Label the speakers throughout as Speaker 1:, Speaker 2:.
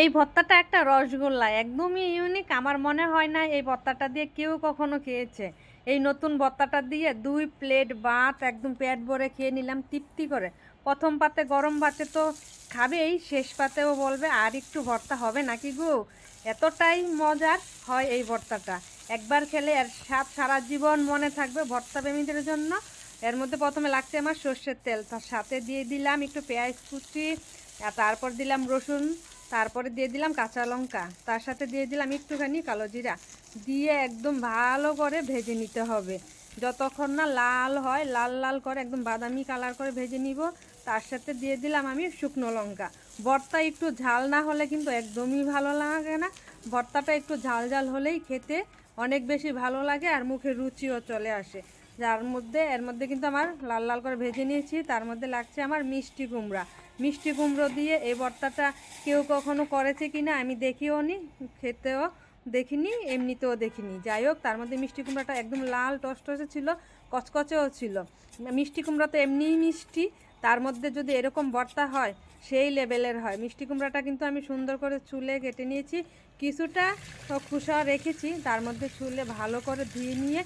Speaker 1: এই ভর্তাটা একটা রসগোল্লা, একদমই ইউনিক আমার মনে হয় না এই ভর্তাটা দিয়ে কেউ কখনো খেয়েছে। এই নতুন ভর্তাটা দিয়ে দুই প্লেট ভাত একদম পেট ভরে খেয়ে নিলাম, তৃপ্তি করে। প্রথম পাতে গরম ভাতে তো খাবেই, শেষ পাতেও বলবে, আর একটু ভর্তা হবে নাকি গো? এতটাই মজার হয় এই ভর্তাটা। একবার খেলে এর স্বাদ সারা জীবন মনে থাকবে ভর্তা প্রেমীদের জন্য। এর মধ্যে প্রথমে লাগছে আমার সর্ষের তেল, তার সাথে দিয়ে দিলাম একটু পেঁয়াজ কুচি, আর তারপর দিলাম রসুন। তারপরে দিয়ে দিলাম কাঁচা লঙ্কা। তার সাথে দিয়ে দিলাম একটুখানি কালো জিরা। দিয়ে একদম ভালো করে ভেজে নিতে হবে। যতক্ষণ না লাল হয়, লাল লাল করে একদম বাদামি কালার করে ভেজে নিব। তার সাথে দিয়ে দিলাম আমি শুকনো লঙ্কা। ভর্তা একটু ঝাল না হলে কিন্তু একদমই ভালো লাগে না। ভর্তাটা একটু ঝাল ঝাল হলেই খেতে অনেক বেশি ভালো লাগে আর মুখে রুচিও চলে আসে। যার মধ্যে, এর মধ্যে কিন্তু আমার লাল লাল করে ভেজে নিয়েছি। তার মধ্যে লাগছে আমার মিষ্টি কুমড়া। মিষ্টি কুমড়ো দিয়ে এই ভর্তাটা কেউ কখনো করেছে কি না আমি দেখিও নি, খেতেও দেখিনি, এমনিতেও দেখিনি। যাই হোক, তার মধ্যে মিষ্টি কুমড়াটা একদম লাল টসটসে ছিল, কচকচেও ছিল। মিষ্টি কুমড়া তো এমনিই মিষ্টি, তার মধ্যে যদি এরকম ভর্তা হয়, সেই লেভেলের হয়। মিষ্টি কুমড়াটা কিন্তু আমি সুন্দর করে চুলে কেটে নিয়েছি, কিছুটা খুসা রেখেছি, তার মধ্যে চুলে ভালো করে ধুয়ে নিয়ে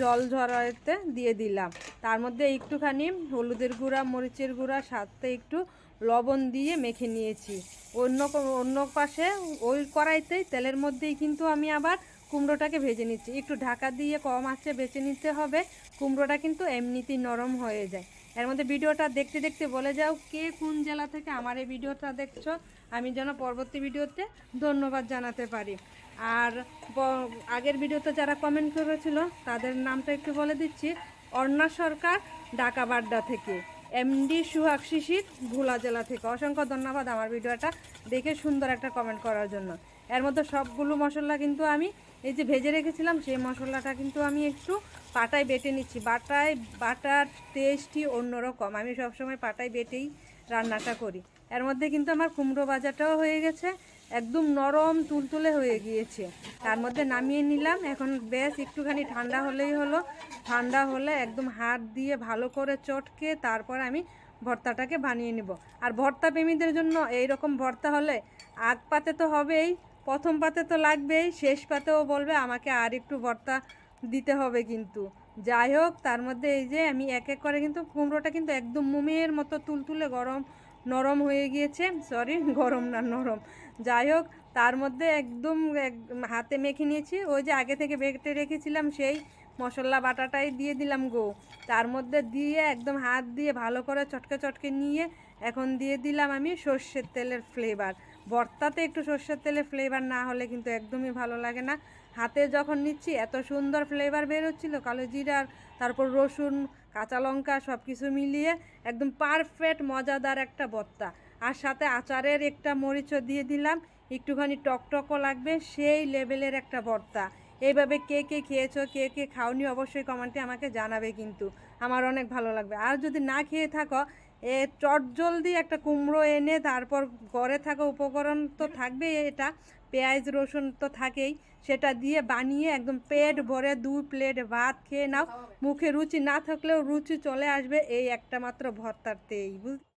Speaker 1: জল ঝরাতে দিয়ে দিলাম। তার মধ্যে একটুখানি হলুদের গুঁড়া, মরিচের গুঁড়া, সাথে একটু লবণ দিয়ে মেখে নিয়েছি। অন্য অন্য পাশে ওই কড়াইতেই তেলের মধ্যেই কিন্তু আমি আবার কুমড়োটাকে ভেজে নিচ্ছি। একটু ঢাকা দিয়ে কম আঁচে বেছে নিতে হবে। কুমড়োটা কিন্তু এমনিতেই নরম হয়ে যায়। এর মধ্যে ভিডিওটা দেখতে দেখতে বলে যাও কে কোন জেলা থেকে আমার এই ভিডিওটা দেখছ। আমি যেন পরবর্তী ভিডিওতে ধন্যবাদ জানাতে পারি। আর আগের ভিডিওতে যারা কমেন্ট করেছিল, তাদের নামটা একটু বলে দিচ্ছি। অর্ণা সরকার, ঢাকা বাড্ডা থেকে। এমডি সুহাগ শিশির, ভোলা জেলা থেকে। অসংখ্য ধন্যবাদ আমার ভিডিওটা দেখে সুন্দর একটা কমেন্ট করার জন্য। এর মধ্যে সবগুলো মশলা কিন্তু আমি এই যে ভেজে রেখেছিলাম, সেই মশলাটা কিন্তু আমি একটু পাটায় বেটে নিচ্ছি। বাটায়, বাটার টেস্টই অন্যরকম। আমি সবসময় পাটায় বেটেই রান্নাটা করি। এর মধ্যে কিন্তু আমার কুমড়ো ভাজাটাও হয়ে গেছে, একদম নরম তুলতুলে হয়ে গিয়েছে। তার মধ্যে নামিয়ে নিলাম। এখন বেশ একটুখানি ঠান্ডা হলেই হলো। ঠান্ডা হলে একদম হাত দিয়ে ভালো করে চটকে তারপর আমি ভর্তাটাকে বানিয়ে নেব। আর ভর্তা প্রেমীদের জন্য এই রকম ভর্তা হলে আগ পাতে তো হবেই। প্রথম পাতে তো লাগবেই, শেষ পাতেও বলবে, আমাকে আর একটু ভর্তা দিতে হবে কিন্তু। যাই হোক, তার মধ্যে এই যে আমি এক এক করে কিন্তু কুমড়োটা কিন্তু একদম মোমের মতো তুলতুলে গরম, নরম হয়ে গিয়েছে। সরি গরম না নরম। যাই হোক, তার মধ্যে একদম এক- হাতে মেখে নিয়েছি। ওই যে আগে থেকে বেটে রেখেছিলাম সেই মশলা বাটাটাই দিয়ে দিলাম গো। তার মধ্যে দিয়ে একদম হাত দিয়ে ভালো করে চটকে চটকে নিয়ে এখন দিয়ে দিলাম আমি সর্ষের তেলের ফ্লেভার ভর্তাতে একটু সর্ষের তেলে ফ্লেভার না হলে কিন্তু একদমই ভালো লাগে না। হাতে যখন নিচ্ছি, এত সুন্দর ফ্লেভার বেরোচ্ছিল কালো জিরার তারপর রসুন, কাঁচা লঙ্কা সব কিছু মিলিয়ে একদম পারফেক্ট মজাদার একটা ভর্তা। আর সাথে আচারের একটা মরিচও দিয়ে দিলাম, একটুখানি টকটকও লাগবে, সেই লেভেলের একটা ভর্তা। এইভাবে কে কে খেয়েছো, কে কে খাওনি অবশ্যই কমেন্টে আমাকে জানাবে কিন্তু। আমার অনেক ভালো লাগবে। আর যদি না খেয়ে থাকো এ চটজলদি একটা কুমড়ো এনে তারপর ঘরে থাকা উপকরণ তো থাকবেই এটা পেঁয়াজ রসুন তো থাকেই সেটা দিয়ে বানিয়ে একদম পেট ভরে দু প্লেট ভাত খেয়ে নাও। মুখে রুচি না থাকলেও রুচি চলে আসবে এই একটা মাত্র ভর্তাতেই বুঝ